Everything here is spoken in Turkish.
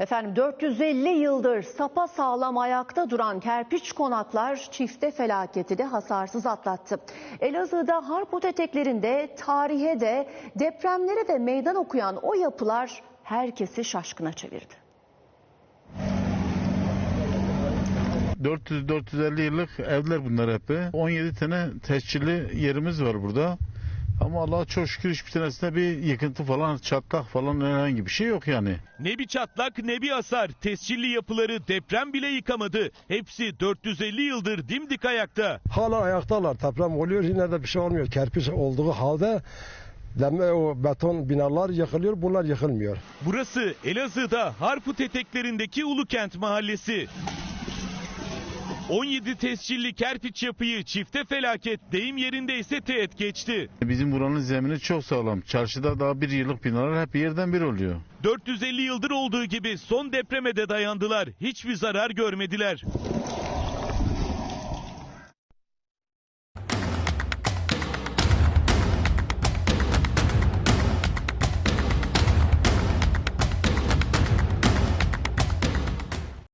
Efendim 450 yıldır sapa sağlam ayakta duran kerpiç konaklar çifte felaketi de hasarsız atlattı. Elazığ'da Harput eteklerinde tarihe de depremlere de meydan okuyan o yapılar herkesi şaşkına çevirdi. 400-450 yıllık evler bunlar hep. 17 tane tescilli yerimiz var burada. Ama Allah'a çok şükür hiçbir tanesinde bir yıkıntı falan, çatlak falan herhangi bir şey yok yani. Ne bir çatlak ne bir hasar. Tescilli yapıları deprem bile yıkamadı. Hepsi 450 yıldır dimdik ayakta. Hala ayaktalar. Deprem oluyor yine de bir şey olmuyor. Kerpiç olduğu halde deme o beton binalar yıkılıyor, bunlar yıkılmıyor. Burası Elazığ'da Harput eteklerindeki Ulukent Mahallesi. 17 tescilli kerpiç yapıyı çifte felaket deyim yerinde ise teğet geçti. Bizim buranın zemini çok sağlam. Çarşıda daha bir yıllık binalar hep yerden bir oluyor. 450 yıldır olduğu gibi son depreme de dayandılar. Hiçbir zarar görmediler.